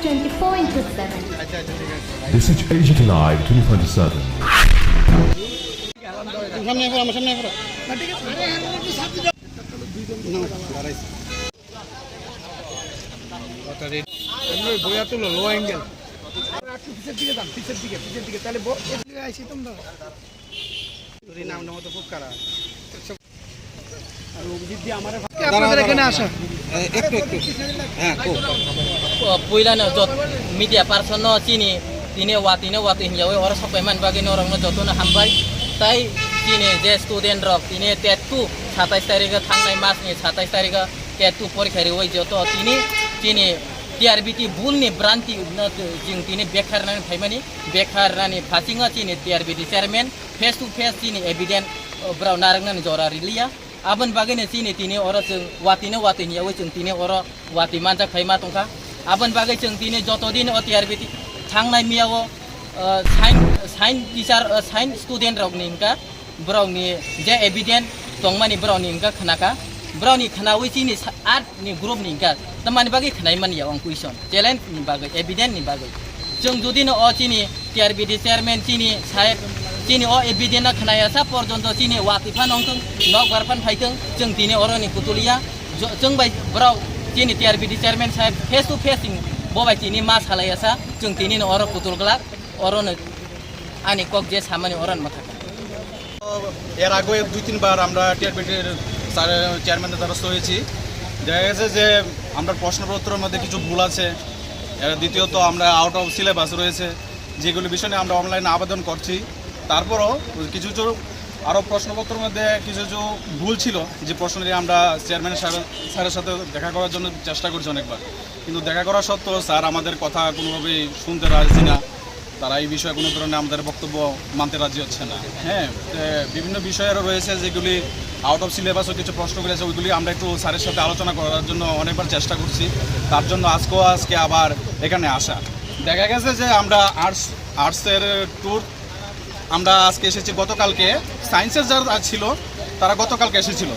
24 into 7. This is HT Live 2027. সামনে করো আমার সামনে করো একটু পিছের দিকে পিছের দিকে পিছের দিকে তাহলে আর অভিজিৎ আমার এখানে আসা একটু একটু হ্যাঁ पहिलानो जत मिडिया पार्सन न चिनी तिने वा तिने वा हिन्जावै अर सबै मान बागै नरङ जतन हामबाय ताइ तिने जे स्टुडेन्ट रक तिने टेटु साताइस तारिख थांनाय मासनि साताइस तारिख टेटु परीक्षा रे वइ जत तिनी तिने टिआरबिटी बुलनि ब्रान्ति न जों तिने बेखार नानि फाइमानि बेखार नानि फासिङ चिनि टिआरबिटी chairman face to face Chini evident ब्राउ नारंनानि जरा रिलिया आबन बागैनो चिनि तिने अर जों वातिनो वाति हियावै जों तिने अर वाति मानजा फाइमा दंखा आबन बागै जों दिनै जतदिन अटिआर बिदि थांनाय मियाव science science teacher science student रकनि हिंका brownie जे एभिडेन्ट दंमानि ब्राउनि हिंका खोनाका ब्राउनि खोनावै चिनि आर्टनि ग्रुपनि हिंका तमानि बागै खोनाय मानियाव आं कुइसन टेलेन्टनि बागै एभिडेन्टनि बागै जों जुदिनो अ चिनि टिआरबिडि चेयारमेन चिनि साहेब चिनि अ एभिडेन्टआ खोनायासा पर्यन्त चिनि वातिफा नंथों नक बारफान फायथों जों दिनै अरनि कुतुलिया ज- जों बाय তিনি টিআরপিটি চেয়ারম্যান সাহেব ফেস টু ফেস ববাই তিনি মা সালাই আসা जों তিনি অর পুতুলগুলা অরণ আনি কক যে সামনে অরন মাথা এর আগে দুই তিনবার আমরা টিআরপিডির চেয়ারম্যানের দ্বারস্থ হয়েছি। দেখা গেছে যে আমরা প্রশ্নপত্রের মধ্যে কিছু ভুল আছে। দ্বিতীয়ত আমরা আউট অফ সিলেবাস রয়েছে। যেগুলো বিষয়ে আমরা অনলাইনে আবেদন করছি। তারপরও কিছু কিছু আরও প্রশ্নপত্রের মধ্যে কিছু কিছু ভুল ছিল, যে প্রশ্ন নিয়ে আমরা চেয়ারম্যান স্যার- স্যারের সাথে দেখা করার জন্য চেষ্টা করছি অনেকবার। কিন্তু দেখা করা সত্ত্বেও স্যার আমাদের কথা কোনোভাবেই শুনতে রাজি না। তারা এই বিষয়ে কোনো ধরনের আমাদের বক্তব্য মানতে রাজি হচ্ছে না। হ্যাঁ বিভিন্ন বিষয়েরও রয়েছে যেগুলি আউট অফ সিলেবাসও কিছু প্রশ্নগুলি আছে ওইগুলি আমরা একটু স্যারের সাথে আলোচনা করার জন্য অনেকবার চেষ্টা করছি। তার জন্য আজকেও আজকে আবার এখানে আসা। দেখা গেছে যে আমরা আর্টস আর্টসের ট্যুর আমরা আজকে এসেছি গতকালকে। সায়েন্সের যারা ছিল, তারা গতকালকে এসেছিল।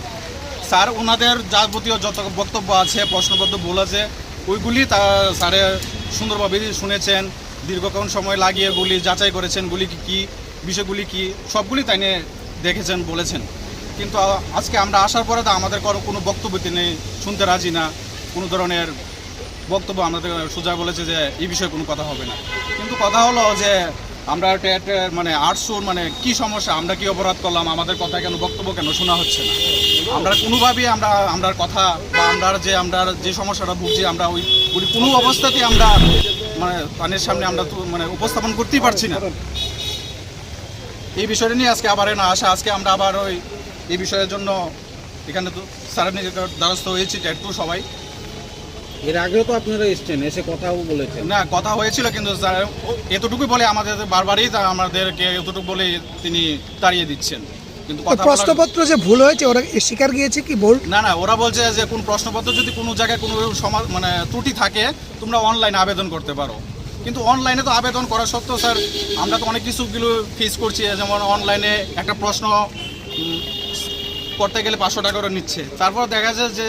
স্যার ওনাদের যাবতীয় যত বক্তব্য আছে, প্রশ্নপত্র ভুল আছে, ওইগুলি তা স্যারে সুন্দরভাবে শুনেছেন, দীর্ঘক্ষণ সময় লাগিয়ে গুলি যাচাই করেছেন, গুলি কি, কী, বিষয়গুলি কি, সবগুলি তাই নিয়ে দেখেছেন, বলেছেন। কিন্তু আজকে আমরা আসার পরে তো আমাদের কোনো বক্তব্য তিনি শুনতে রাজি না। কোনো ধরনের বক্তব্য আমাদের সোজা বলেছে যে, এই বিষয়ে কোনো কথা হবে না। কিন্তু কথা হলো যে আমরা মানে আর্টসুর মানে কি সমস্যা? আমরা কি অপরাধ করলাম? আমাদের কথা কেন, বক্তব্য কেন শোনা হচ্ছে না? আমরা কোনোভাবেই আমরা আমরা কথা বা আমরা যে আমরা যে সমস্যাটা ভুগছি, আমরা ওই কোনো অবস্থাতেই আমরা মানে তাদের সামনে আমরা মানে উপস্থাপন করতেই পারছি না। এই বিষয়টা নিয়ে আজকে আবার না আসা, আজকে আমরা আবার ওই, এই বিষয়ের জন্য এখানে তো স্যারের নিজের দ্বারস্থ হয়েছি, ট্যাটু সবাই। এর আগেও তো আপনারা এসছেন এসে কথাও বলেছেন। না কথা হয়েছিল কিন্তু স্যার এতটুকুই বলে আমাদের বারবারই আমাদেরকে এতটুকু বলে তিনি তাড়িয়ে দিচ্ছেন। কিন্তু প্রশ্নপত্র যে ভুল হয়েছে ওরা স্বীকার গিয়েছে কি ভুল? না না ওরা বলছে যে কোন প্রশ্নপত্র যদি কোনো জায়গায় কোনো সমা- মানে ত্রুটি থাকে তোমরা অনলাইনে আবেদন করতে পারো। কিন্তু অনলাইনে তো আবেদন করা সত্ত্বেও স্যার আমরা তো অনেক কিছুগুলো ফেস করছি যেমন অনলাইনে একটা প্রশ্ন করতে গেলে পাঁচশো টাকা করে নিচ্ছে। তারপর দেখা যায় যে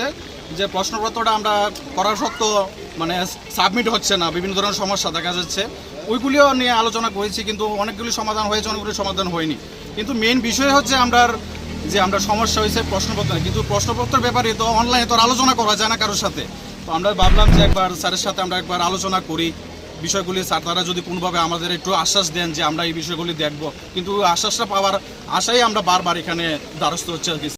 যে প্রশ্নপত্রটা আমরা করার সত্ত্বেও মানে সাবমিট হচ্ছে না, বিভিন্ন ধরনের সমস্যা দেখা যাচ্ছে। ওইগুলিও নিয়ে আলোচনা করেছি, কিন্তু অনেকগুলি সমাধান হয়েছে, অনেকগুলি সমাধান হয়নি। কিন্তু মেন বিষয় হচ্ছে আমরা যে আমরা সমস্যা হয়েছে প্রশ্নপত্র। কিন্তু প্রশ্নপত্রের ব্যাপারে তো অনলাইনে তো আলোচনা করা যায় না কারোর সাথে। তো আমরা ভাবলাম যে একবার স্যারের সাথে আমরা একবার আলোচনা করি। বিষয়গুলি স্যার, তারা যদি কোনোভাবে আমাদের একটু আশ্বাস দেন যে আমরা এই বিষয়গুলি দেখব। কিন্তু আশ্বাসটা পাওয়ার আশাই আমরা বারবার এখানে দ্বারস্থ হচ্ছে আর কি।